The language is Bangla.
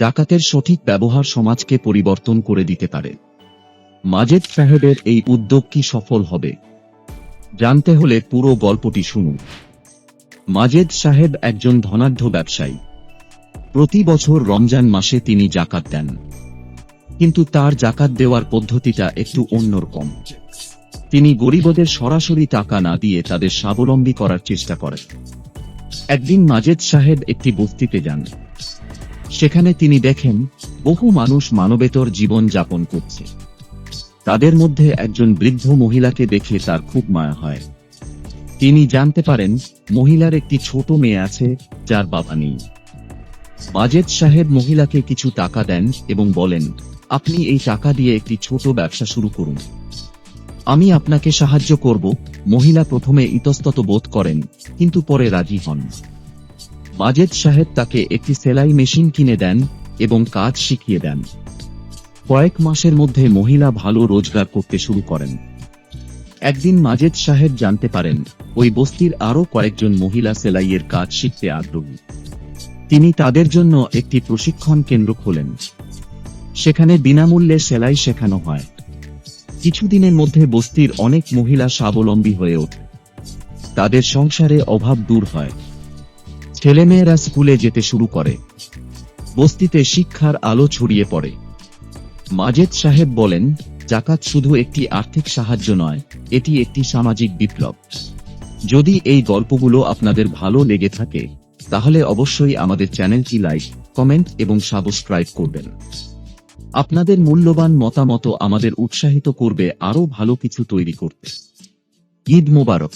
জাকাতের সঠিক ব্যবহার সমাজকে পরিবর্তন করে দিতে পারে। মাজেদ সাহেবের এই উদ্যোগ কি সফল হবে? জানতে হলে পুরো গল্পটি শুনুন। মাজেদ সাহেব একজন ধনাঢ্য ব্যবসায়ী। প্রতি বছর রমজান মাসে তিনি জাকাত দেন। কিন্তু তার জাকাত দেওয়ার পদ্ধতিটা একটু অন্যরকম। তিনি গরিবদের সরাসরি টাকা না দিয়ে তাদের স্বাবলম্বী করার চেষ্টা করেন। একদিন মাজেদ সাহেব একটি বস্তিতে যান। সেখানে তিনি দেখেন, বহু মানুষ মানবেতর জীবন যাপন করছে। তাদের মধ্যে একজন বৃদ্ধ মহিলাকে দেখে তার খুব মায়া হয়। তিনি জানতে পারেন, মহিলার একটি ছোট মেয়ে আছে, যার বাবা নেই। মাজেদ সাহেব মহিলাকে কিছু টাকা দেন এবং বলেন, আপনি এই টাকা দিয়ে একটি ছোট ব্যবসা শুরু করুন। আমি আপনাকে সাহায্য করব। মহিলা প্রথমে ইতস্তত বোধ করেন, কিন্তু পরে রাজি হন। মাজেদ সাহেব তাকে একটি সেলাই মেশিন কিনে দেন এবং কাজ শিখিয়ে দেন। কয়েক মাসের মধ্যে মহিলা ভালো রোজগার করতে শুরু করেন। একদিন মাজেদ সাহেব জানতে পারেন, ওই বস্তির আরও কয়েকজন মহিলা সেলাইয়ের কাজ শিখতে আগ্রহী। তিনি তাদের জন্য একটি প্রশিক্ষণ কেন্দ্র খোলেন। সেখানে বিনামূল্যে সেলাই শেখানো হয়। কিছুদিনের মধ্যে বস্তির অনেক মহিলা স্বাবলম্বী হয়ে ওঠে। তাদের সংসারে অভাব দূর হয়। ছেলেমেয়েরা স্কুলে যেতে শুরু করে। বস্তিতে শিক্ষার আলো ছড়িয়ে পড়ে। মাজেদ সাহেব বলেন, জাকাত শুধু একটি আর্থিক সাহায্য নয়, এটি একটি সামাজিক বিপ্লব। যদি এই গল্পগুলো আপনাদের ভালো লেগে থাকে, তাহলে অবশ্যই আমাদের চ্যানেলটি লাইক, কমেন্ট এবং সাবস্ক্রাইব করবেন। আপনাদের মূল্যবান মতামত আমাদের উৎসাহিত করবে আরও ভালো কিছু তৈরি করতে। ঈদ মোবারক।